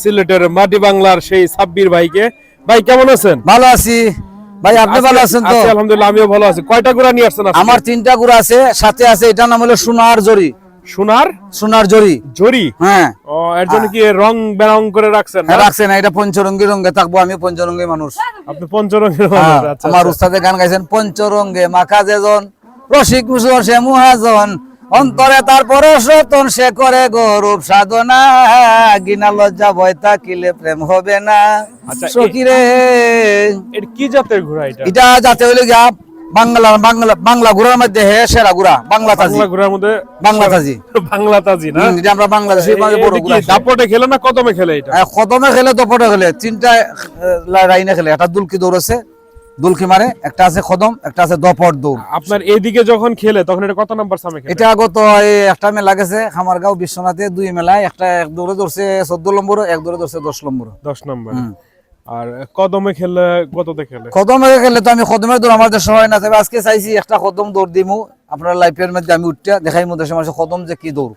সিলেটের মাটি বাংলার সেই সাব্বির ভাইকে। ভাই কেমন আছেন? ভালো আছি। ভাই আপনি ভালো আছেন তো? আলহামদুলিল্লাহ আমিও ভালো আছি। কয়টা গুড়া নিয়ে আসছেন আমার তিনটা গুড়া আছে সাথে আছে এটার নাম হলো সোনার জরি। সোনার? সোনার জরি। জরি? হ্যাঁ। ও এর জন্য কি রং বেরং করে রাখছেন? হ্যাঁ, রাখছে না এটা পঞ্চরঙ্গি রঙে থাকব আমি পঞ্চরঙ্গি মানুষ। আপনি পঞ্চরঙের হ্যাঁ, মানুষ আচ্ছা। আমার আচ্ছা। উস্তাদে গান গাইছেন পঞ্চরঙ্গে মাখা যেজন রসিক মুসর সে মুহাজন। অন্তরে তার পরশতন সে করে গৌরব সাধনা। গিনা লজ্জা ভয় থাকিলে প্রেম হবে না। আচ্ছা, সকিরে কি জাতের ঘোড়া এটা? এটা যাতে হইলে গিয়া বাংলা বাংলা বাংলা ঘুরার মধ্যে হে সেরা ঘুরা বাংলা তাজি। ঘোড়ার মধ্যে বাংলা তাজি। বাংলা তাজি না? এটা আমরা বাংলাদেশে মানে বড় এটা ঘুরা দাপটে খেলে না কদমে খেলে এটা? আহ, কদমে খেলে দপটে খেলে। তিনটা লাইনে খেলে। একটা দুলকি দৌড় আছে দুলকি মারে একটা আছে কদম একটা আছে দপট দৌড়। আপনার এদিকে যখন খেলে তখন এটা কত নাম্বার সামনে খেলে? এটা আগত এই একটা মেলা গেছে খামারগাঁও বিশ্বনাথে দুই মেলায় একটা এক দৌড়ে ধরছে চোদ্দ নম্বর এক দৌড়ে ধরছে দশ নম্বর। দশ নম্বর। আর কদমে খেলে কততে খেলে? কদমে খেলে তো আমি কদমের দৌড় আমার দেশে হয় না তবে আজকে চাইছি একটা কদম দৌড় দিমু। আপনার লাইফের মধ্যে আমি উঠতে দেখাই মধ্যে সময় কদম যে কি দৌড়।